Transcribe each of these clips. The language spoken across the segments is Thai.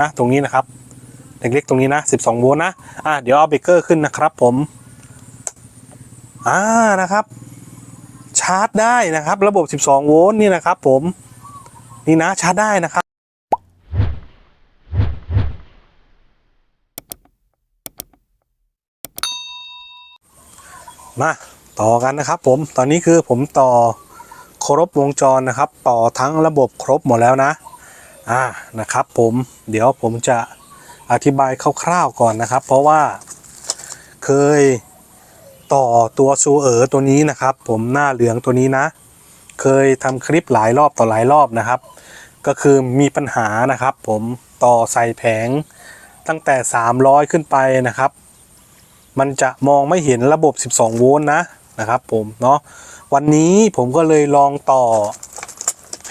นะตรงนี้นะครับเล็กๆตรงนี้นะ 12 โวลต์นะอะเดี๋ยวเอาเบรกเกอร์ขึ้นนะครับผมอ่านะครับ ชาร์จได้นะครับ ระบบ 12 โวลต์นี่นะครับ ผมนี่นะชาร์จได้นะครับมาต่อกันนะครับ ผมตอนนี้คือผมต่อครบวงจรนะครับ ต่อทั้งระบบครบหมดแล้วนะ อ่านะครับผมเดี๋ยวผมจะอธิบายคร่าวๆก่อนนะครับ เพราะว่าเคยต่อตัวซูเอ๋อตัวนี้นะครับ ผมหน้าเหลืองตัวนี้นะ เคยทำคลิปหลายรอบต่อหลายรอบนะครับ ก็คือมีปัญหานะครับ ผมต่อใส่แผงตั้งแต่ 300 ขึ้นไปนะครับ มันจะมองไม่เห็นระบบ 12 โวลต์นะนะครับ ผมเนาะวันนี้ผมก็เลยลองต่อ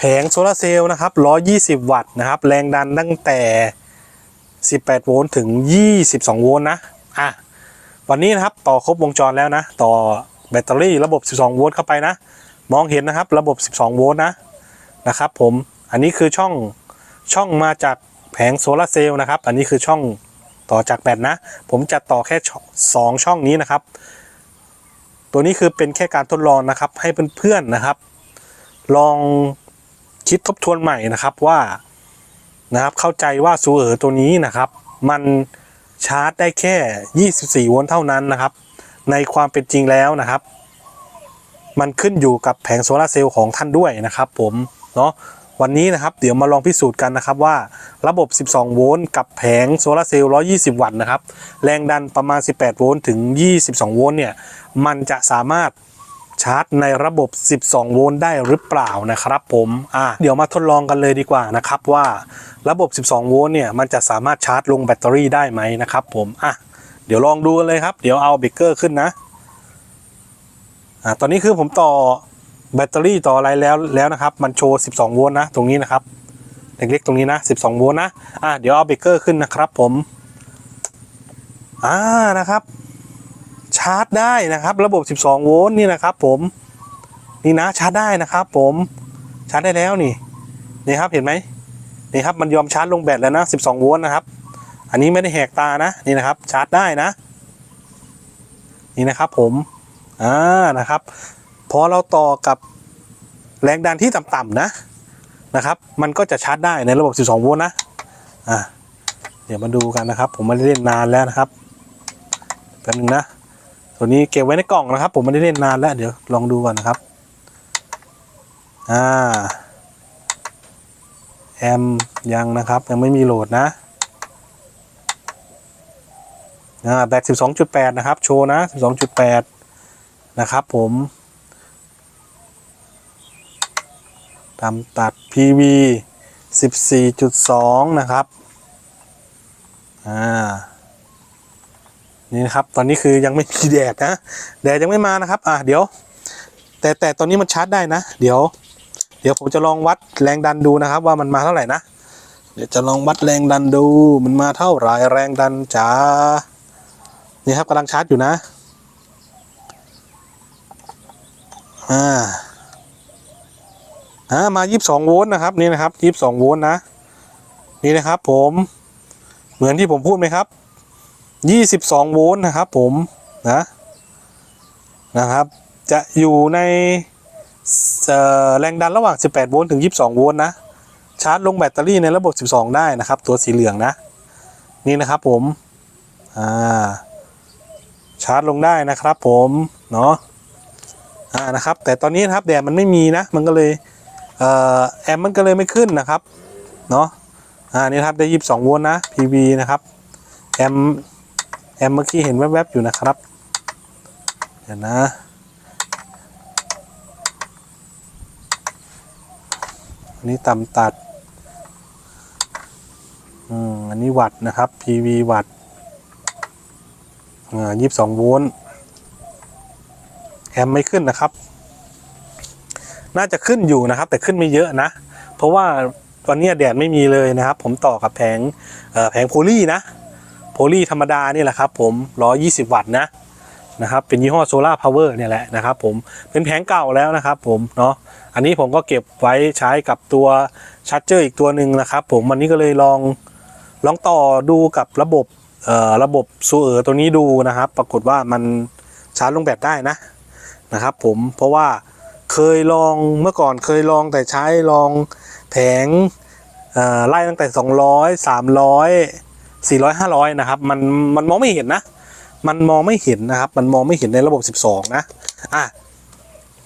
แผงโซลาร์เซลล์นะครับ120 วัตต์นะครับ แรงดันตั้งแต่ 18 โวลต์ถึง 22 โวลต์นะ อะ วันนี้นะครับต่อครบวงจรแล้วนะ ต่อแบตเตอรี่ระบบ 12 โวลต์เข้าไปนะ มองเห็นนะครับระบบ 12 โวลต์นะ นะครับผม อันนี้คือช่อง ช่องมาจากแผงโซลาร์เซลล์นะครับ อันนี้คือช่องต่อจากแบตนะ ผมจะต่อแค่ช่องสองช่องนี้นะครับ ตัวนี้คือเป็นแค่การทดลองนะครับ ให้เพื่อนๆนะครับ ลอง คิดทบทวนใหม่นะครับว่านะครับเข้าใจว่าซูเออตัวนี้นะครับ มันชาร์จได้แค่ 24 โวลต์เท่านั้นนะครับ ในความเป็นจริงแล้วนะครับ มันขึ้นอยู่กับแผงโซลาเซลล์ของท่านด้วยนะครับ ผมเนาะวันนี้นะครับเดี๋ยวมาลองพิสูจน์กันนะครับว่าระบบ 12 โวลต์กับแผงโซลาเซลล์ 120 วัตต์นะครับ แรงดันประมาณ 18 โวลต์ถึง 22 โวลต์เนี่ย มันจะสามารถ ชาร์จในระบบ 12 โวลต์ได้หรือเปล่านะครับผมอะเดี๋ยวมาทดลองกันเลยดีกว่านะครับว่าระบบ 12 โวลต์เนี่ยมันจะสามารถชาร์จลงแบตเตอรี่ได้ไหมนะครับผมอะเดี๋ยวลองดูกันเลยครับ เดี๋ยวเอาเบรกเกอร์ขึ้นนะอะตอนนี้คือผมต่อแบตเตอรี่ต่ออะไรแล้วแล้วนะครับ มันโชว์ 12 โวลต์นะ ตรงนี้นะครับเล็กๆตรงนี้นะ 12 โวลต์นะอะเดี๋ยวเอาเบรกเกอร์ขึ้นนะครับผมอ่านะครับ ชาร์จได้นะครับ ระบบ 12 โวลต์นี่นะครับ ผมนี่นะชาร์จได้นะครับ ผมชาร์จได้แล้วนี่นี่ครับเห็นไหมนี่ครับมันยอมชาร์จลงแบตแล้วนะ 12 โวลต์นะครับ อันนี้ไม่ได้แหกตานะนี่นะครับ ชาร์จได้นะ นี่นะครับ ผมอ่านะครับพอเราต่อกับแรงดันที่ต่ำๆนะนะครับ มันก็จะชาร์จได้ในระบบ 12 โวลต์นะอ่าเดี๋ยวมาดูกันนะครับ ผมไม่ได้เล่นนานแล้วนะครับแป๊บนึงนะ ตัวนี้เก็บไว้ในกล่องนะครับ ผมไม่ได้เล่นนานแล้วเดี๋ยวลองดูก่อนนะครับ อ่าแอมยังนะครับ ยังไม่มีโหลดนะอ่าแบต 12.8 นะครับ โชว์นะ 12.8 นะครับผมทำตัด PV 14.2 นะครับ อ่า นี่นะครับ ตอนนี้คือยังไม่มีแดดนะแดดยังไม่มานะครับ อะเดี๋ยว แต่แต่ตอนนี้มันชาร์จได้นะ เดี๋ยว เดี๋ยวผมจะลองวัดแรงดันดูนะครับ ว่ามันมาเท่าไหร่นะเดี๋ยวจะลองวัดแรงดันดู มันมาเท่าไหร่แรงดันจ๋านี่ครับกำลังชาร์จอยู่นะอ่าอ่ามา22โวลต์นะครับนี่นะครับ22โวลต์นะนี่นะครับ ผมเหมือนที่ผมพูดไหมครับ 22โวลต์นะครับผมนะนะครับ จะอยู่ในแรงดันระหว่าง 18 โวลต์ถึง 22 โวลต์นะ ชาร์จลงแบตเตอรี่ในระบบ 12 ได้นะครับ ตัวสีเหลืองนะ นี่นะครับผม อ่า ชาร์จลงได้นะครับผม เนาะอ่า นะครับ แต่ตอนนี้นะครับแดดมันไม่มีนะ มันก็เลย เอ่อ แอมป์มันก็เลยไม่ขึ้นนะครับ เนาะอ่า นี่ครับได้ 22 โวลต์นะ PV นะครับ แอม แอมเมื่อกี้เห็นแวบๆอยู่นะครับ เดี๋ยวนะอันนี้ต่ำตัด อืม อันนี้วัตนะครับ PV วัตอ่ายี่สิบสองโวลต์แอมไม่ขึ้นนะครับ น่าจะขึ้นอยู่นะครับ แต่ขึ้นไม่เยอะนะ เพราะว่าวันนี้แดดไม่มีเลยนะครับ ผมต่อกับแผงแผงโพลีนะ ลีธรรมดานี่แหละครับผม120 วัตต์นะนะครับเป็นยี่ห้อโซลาร์พาวเวอร์เนี่ยแหละนะครับผมเป็นแผงเก่าแล้วนะครับผมเนาะอันนี้ผมก็เก็บไว้ใช้กับตัวชาร์จเจอร์อีกตัวหนึ่งนะครับผมวันนี้ก็เลยลองลองต่อดูกับระบบเอ่อระบบซูเออร์ตัวนี้ดูนะครับ ปรากฏว่ามันชาร์จลงแบตได้นะนะครับผมเพราะว่าเคยลองเมื่อก่อนเคยลองแต่ใช้ลองแผงไล่ตั้งแต่ 200 300 400 500 นะครับ มันมันมองไม่เห็นนะ มันมองไม่เห็นนะครับ มันมองไม่เห็นในระบบ 12 นะอะ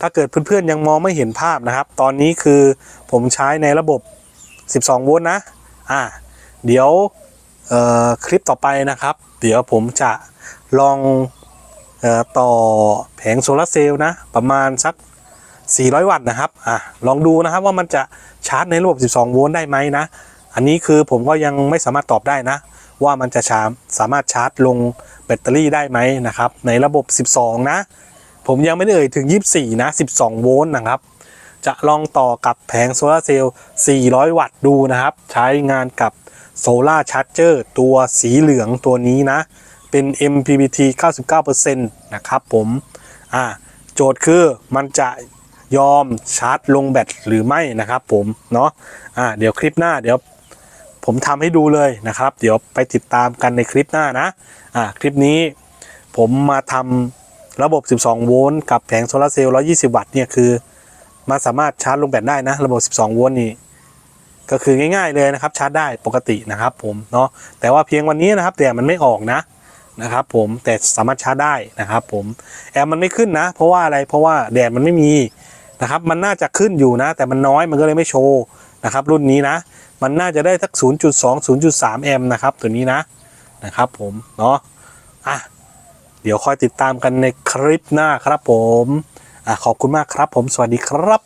ถ้าเกิดเพื่อนๆยังมองไม่เห็นภาพนะครับ ตอนนี้คือผมใช้ในระบบ 12 โวลต์นะอะเดี๋ยวเอ่อคลิปต่อไปนะครับ เดี๋ยวผมจะลองเออต่อแผงโซลาร์เซลล์นะ ประมาณสัก 400 วัตต์นะครับอะลองดูนะครับว่ามันจะชาร์จในระบบ 12 โวลต์ได้ไหมนะ อันนี้คือผมก็ยังไม่สามารถตอบได้นะ ว่ามันจะชาร์จสามารถชาร์จลงแบตเตอรี่ได้ไหมนะครับ ในระบบ 12 นะ ผมยังไม่ได้เอ่ยถึง 24 นะ 12 โวลต์นะครับ จะลองต่อกับแผงโซลาเซลล์ 400 วัตต์ดูนะครับ ใช้งานกับโซลาร์ชาร์จเจอร์ตัวสีเหลืองตัวนี้นะ เป็น MPPT 99%นะครับผมอ่าโจทย์คือมันจะยอมชาร์จลงแบตหรือไม่นะครับผมเนาะอ่าเดี๋ยวคลิปหน้าเดี๋ยว ผมทำให้ดูเลยนะครับ เดี๋ยวไปติดตามกันในคลิปหน้านะอ่าคลิปนี้ผมมาทำระบบ 12 โวลต์กับแผงโซลาร์เซลล์ 120 วัตต์เนี่ยคือมันสามารถชาร์จลงแบตได้นะ ระบบ 12 โวลต์นี่ก็คือง่ายๆเลยนะครับชาร์จได้ปกตินะครับผมเนาะแต่ว่าเพียงวันนี้นะครับแต่มันไม่ออกนะนะครับผมแต่สามารถชาร์จได้นะครับผมแอมมันไม่ขึ้นนะ เพราะว่าอะไรเพราะว่าแดดมันไม่มีนะครับมันน่าจะขึ้นอยู่นะ แต่มันน้อยมันก็เลยไม่โชว์นะครับรุ่นนี้นะ มันน่าจะได้สัก 0.2 0.3 แอมป์นะครับ ตัวนี้นะนะครับผมเนาะอะเดี๋ยวคอยติดตามกันในคลิปหน้าครับผมอะขอบคุณมากครับผมสวัสดีครับ